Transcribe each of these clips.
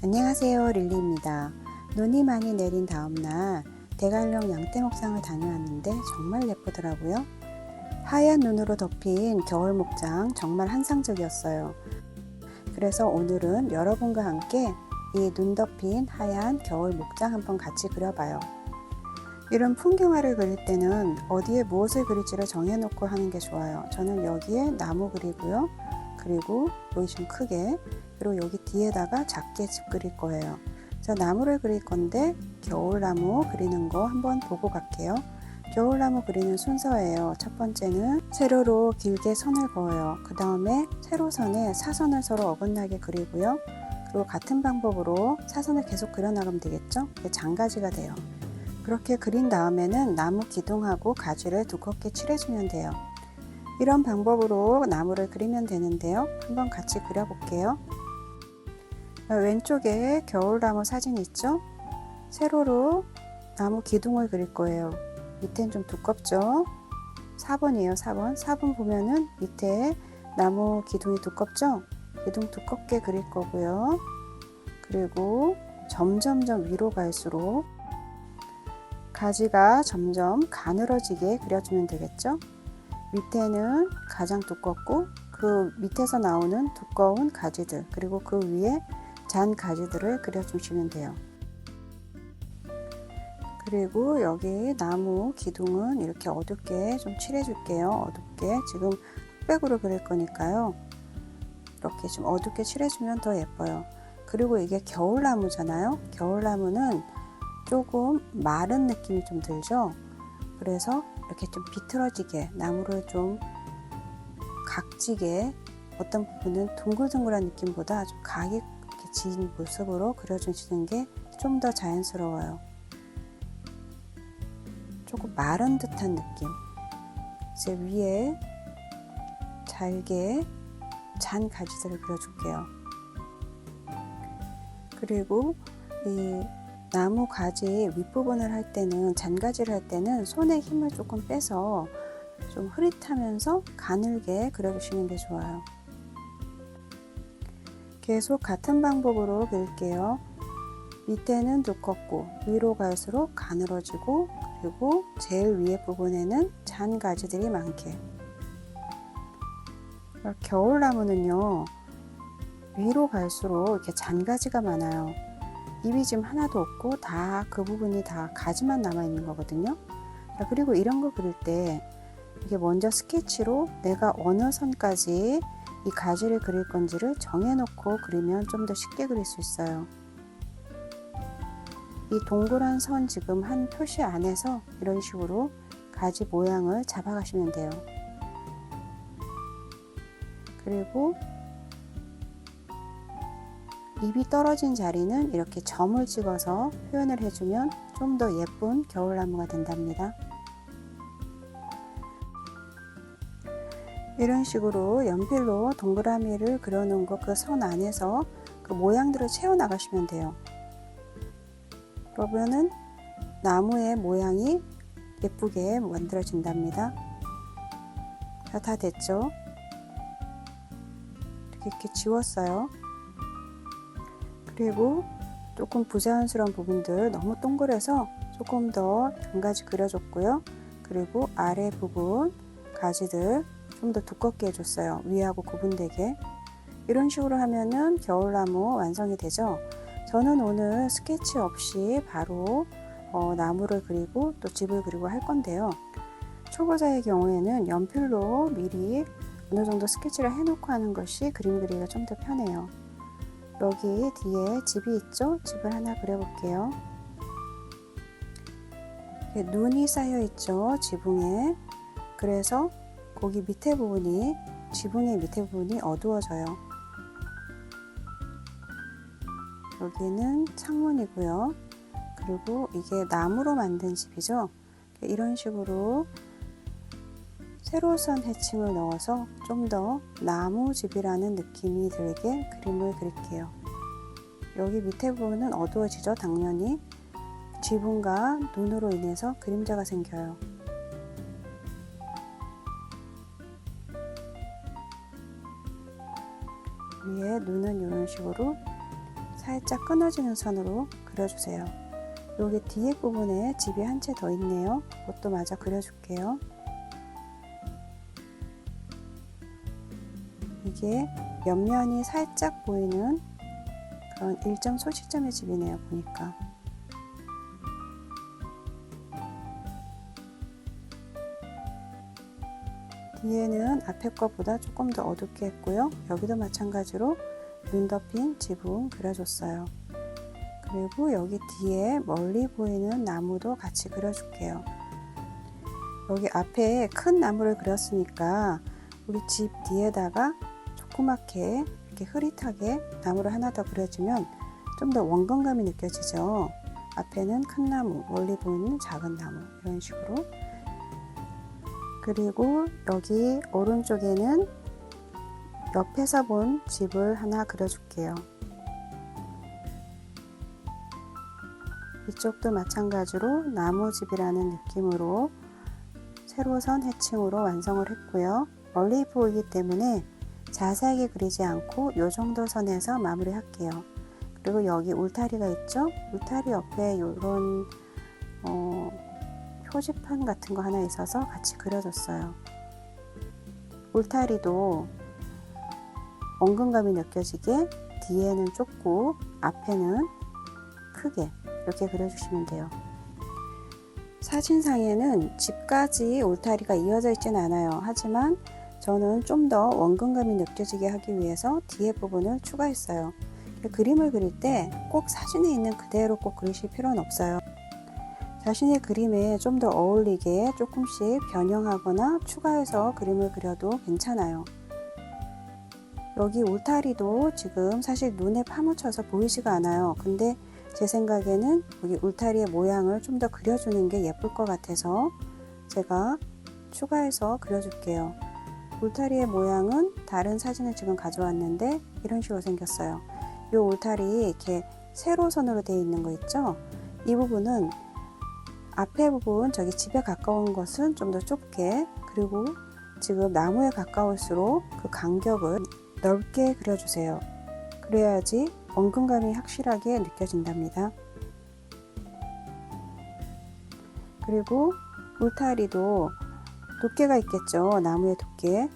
안녕하세요 릴리입니다. 눈이 많이 내린 다음날 대관령 양떼목장을 다녀왔는데 정말 예쁘더라고요. 하얀 눈으로 덮인 겨울 목장 정말 환상적이었어요. 그래서 오늘은 여러분과 함께 이 눈 덮인 하얀 겨울 목장 한번 같이 그려봐요. 이런 풍경화를 그릴 때는 어디에 무엇을 그릴지를 정해놓고 하는 게 좋아요. 저는 여기에 나무 그리고요. 그리고 여기 좀 크게 그리고 여기 뒤에다가 작게 집 그릴 거예요. 자, 나무를 그릴 건데 겨울나무 그리는 거 한번 보고 갈게요. 겨울나무 그리는 순서예요. 첫 번째는 세로로 길게 선을 그어요. 그 다음에 세로선에 사선을 서로 어긋나게 그리고요. 그리고 같은 방법으로 사선을 계속 그려나가면 되겠죠? 장가지가 돼요. 그렇게 그린 다음에는 나무 기둥하고 가지를 두껍게 칠해주면 돼요. 이런 방법으로 나무를 그리면 되는데요. 한번 같이 그려볼게요. 왼쪽에 겨울나무 사진 있죠? 세로로 나무 기둥을 그릴 거예요. 밑엔 좀 두껍죠? 4번이에요, 4번. 4번 보면은 밑에 나무 기둥이 두껍죠? 기둥 두껍게 그릴 거고요. 그리고 점점점 위로 갈수록 가지가 점점 가늘어지게 그려주면 되겠죠? 밑에는 가장 두껍고 그 밑에서 나오는 두꺼운 가지들 그리고 그 위에 잔 가지들을 그려주시면 돼요. 그리고 여기 나무 기둥은 이렇게 어둡게 좀 칠해줄게요. 어둡게 지금 흑백으로 그릴 거니까요. 이렇게 좀 어둡게 칠해주면 더 예뻐요. 그리고 이게 겨울나무잖아요. 겨울나무는 조금 마른 느낌이 좀 들죠. 그래서 이렇게 좀 비틀어지게 나무를 좀 각지게 어떤 부분은 둥글둥글한 느낌보다 좀 각이 이렇게 진 모습으로 그려주시는 게 좀 더 자연스러워요. 조금 마른 듯한 느낌. 이제 위에 잘게 잔 가지들을 그려줄게요. 그리고 이 나무 가지 윗부분을 할 때는 잔가지를 할 때는 손에 힘을 조금 빼서 좀 흐릿하면서 가늘게 그려주시는 게 좋아요. 계속 같은 방법으로 그릴게요. 밑에는 두껍고 위로 갈수록 가늘어지고 그리고 제일 위에 부분에는 잔 가지들이 많게 겨울나무는요 위로 갈수록 이렇게 잔가지가 많아요 잎이 지금 하나도 없고 다 그 부분이 다 가지만 남아 있는 거거든요 그리고 이런 거 그릴 때 이게 먼저 스케치로 내가 어느 선까지 이 가지를 그릴 건지를 정해놓고 그리면 좀 더 쉽게 그릴 수 있어요 이 동그란 선 지금 한 표시 안에서 이런 식으로 가지 모양을 잡아가시면 돼요. 그리고 잎이 떨어진 자리는 이렇게 점을 찍어서 표현을 해주면 좀 더 예쁜 겨울나무가 된답니다. 이런 식으로 연필로 동그라미를 그려놓은 거 그 선 안에서 그 모양들을 채워 나가시면 돼요. 그러면은 나무의 모양이 예쁘게 만들어진답니다. 자, 다 됐죠? 이렇게 지웠어요. 그리고 조금 부자연스러운 부분들 너무 동그래서 조금 더 한 가지 그려줬고요. 그리고 아래 부분 가지들 좀 더 두껍게 해줬어요. 위하고 구분되게. 이런 식으로 하면은 겨울나무 완성이 되죠. 저는 오늘 스케치 없이 바로 어, 나무를 그리고 또 집을 그리고 할 건데요. 초보자의 경우에는 연필로 미리 어느 정도 스케치를 해놓고 하는 것이 그림 그리기가 좀 더 편해요. 여기 뒤에 집이 있죠? 집을 하나 그려볼게요. 눈이 쌓여 있죠? 지붕에. 그래서 거기 밑에 부분이 지붕의 밑에 부분이 어두워져요. 여기는 창문이고요. 그리고 이게 나무로 만든 집이죠. 이런 식으로 세로선 해칭을 넣어서 좀 더 나무 집이라는 느낌이 들게 그림을 그릴게요. 여기 밑에 부분은 어두워지죠, 당연히. 지붕과 눈으로 인해서 그림자가 생겨요. 위에 눈은 이런 식으로 살짝 끊어지는 선으로 그려주세요. 여기 뒤에 부분에 집이 한 채 더 있네요. 그것도 마저 그려줄게요. 이게 옆면이 살짝 보이는 그런 일점 소시점의 집이네요. 보니까. 뒤에는 앞에 것보다 조금 더 어둡게 했고요. 여기도 마찬가지로 눈 덮인 지붕 그려줬어요. 그리고 여기 뒤에 멀리 보이는 나무도 같이 그려줄게요. 여기 앞에 큰 나무를 그렸으니까 우리 집 뒤에다가 조그맣게 이렇게 흐릿하게 나무를 하나 더 그려주면 좀 더 원근감이 느껴지죠. 앞에는 큰 나무, 멀리 보이는 작은 나무 이런 식으로 그리고 여기 오른쪽에는 옆에서 본 집을 하나 그려줄게요. 이쪽도 마찬가지로 나무집이라는 느낌으로 세로선 해칭으로 완성을 했고요. 멀리 보이기 때문에 자세하게 그리지 않고 이 정도 선에서 마무리 할게요. 그리고 여기 울타리가 있죠? 울타리 옆에 이런 어, 표지판 같은 거 하나 있어서 같이 그려줬어요. 울타리도 원근감이 느껴지게 뒤에는 좁고 앞에는 크게 이렇게 그려주시면 돼요. 사진상에는 집까지 울타리가 이어져 있지는 않아요. 하지만 저는 좀 더 원근감이 느껴지게 하기 위해서 뒤에 부분을 추가했어요. 그림을 그릴 때 꼭 사진에 있는 그대로 꼭 그리실 필요는 없어요. 자신의 그림에 좀 더 어울리게 조금씩 변형하거나 추가해서 그림을 그려도 괜찮아요. 여기 울타리도 지금 사실 눈에 파묻혀서 보이지가 않아요. 근데 제 생각에는 여기 울타리의 모양을 좀 더 그려주는 게 예쁠 것 같아서 제가 추가해서 그려줄게요. 울타리의 모양은 다른 사진을 지금 가져왔는데 이런 식으로 생겼어요. 이 울타리 이렇게 세로선으로 되어 있는 거 있죠? 이 부분은 앞에 부분 저기 집에 가까운 것은 좀 더 좁게 그리고 지금 나무에 가까울수록 그 간격을 넓게 그려주세요. 그래야지 원근감이 확실하게 느껴진답니다. 그리고 울타리도 두께가 있겠죠. 나무의 두께.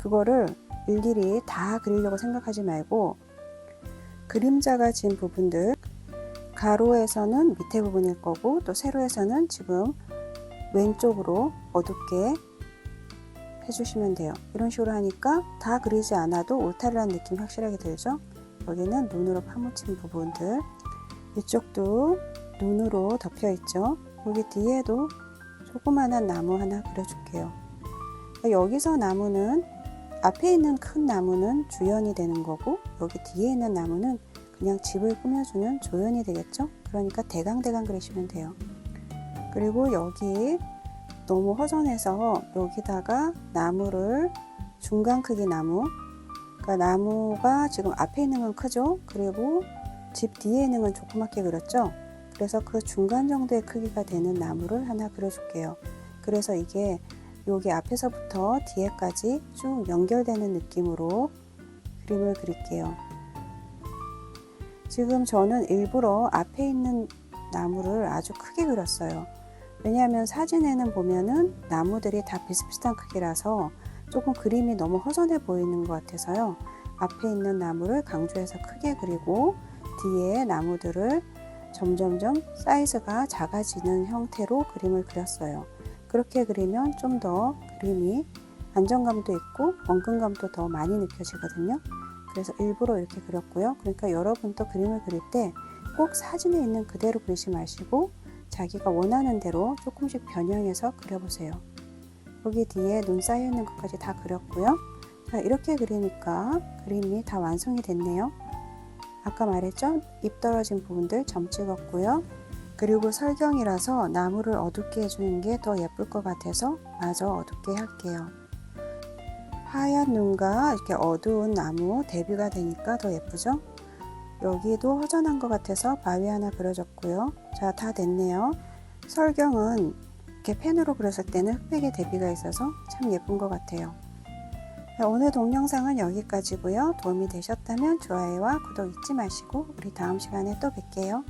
그거를 일일이 다 그리려고 생각하지 말고 그림자가 진 부분들 가로에서는 밑에 부분일 거고 또 세로에서는 지금 왼쪽으로 어둡게 해주시면 돼요. 이런 식으로 하니까 다 그리지 않아도 울타리라는 느낌이 확실하게 들죠. 여기는 눈으로 파묻힌 부분들 이쪽도 눈으로 덮여 있죠. 여기 뒤에도 조그만한 나무 하나 그려줄게요. 여기서 나무는 앞에 있는 큰 나무는 주연이 되는 거고 여기 뒤에 있는 나무는 그냥 집을 꾸며주는 조연이 되겠죠? 그러니까 대강대강 그리시면 돼요. 그리고 여기 너무 허전해서 여기다가 나무를 중간 크기 나무 그러니까 나무가 지금 앞에 있는 건 크죠? 그리고 집 뒤에 있는 건 조그맣게 그렸죠? 그래서 그 중간 정도의 크기가 되는 나무를 하나 그려줄게요. 그래서 이게 여기 앞에서부터 뒤에까지 쭉 연결되는 느낌으로 그림을 그릴게요. 지금 저는 일부러 앞에 있는 나무를 아주 크게 그렸어요. 왜냐하면 사진에는 보면은 나무들이 다 비슷비슷한 크기라서 조금 그림이 너무 허전해 보이는 것 같아서요. 앞에 있는 나무를 강조해서 크게 그리고 뒤에 나무들을 점점점 사이즈가 작아지는 형태로 그림을 그렸어요. 그렇게 그리면 좀 더 그림이 안정감도 있고 원근감도 더 많이 느껴지거든요. 그래서 일부러 이렇게 그렸고요. 그러니까 여러분도 그림을 그릴 때 꼭 사진에 있는 그대로 그리지 마시고 자기가 원하는 대로 조금씩 변형해서 그려보세요. 여기 뒤에 눈 쌓여 있는 것까지 다 그렸고요. 자, 이렇게 그리니까 그림이 다 완성이 됐네요. 아까 말했죠? 입 떨어진 부분들 점 찍었고요. 그리고 설경이라서 나무를 어둡게 해주는 게 더 예쁠 것 같아서 마저 어둡게 할게요. 하얀 눈과 이렇게 어두운 나무 대비가 되니까 더 예쁘죠? 여기도 허전한 것 같아서 바위 하나 그려줬고요. 자, 다 됐네요. 설경은 이렇게 펜으로 그렸을 때는 흑백의 대비가 있어서 참 예쁜 것 같아요. 네, 오늘 동영상은 여기까지고요. 도움이 되셨다면 좋아요와 구독 잊지 마시고 우리 다음 시간에 또 뵐게요.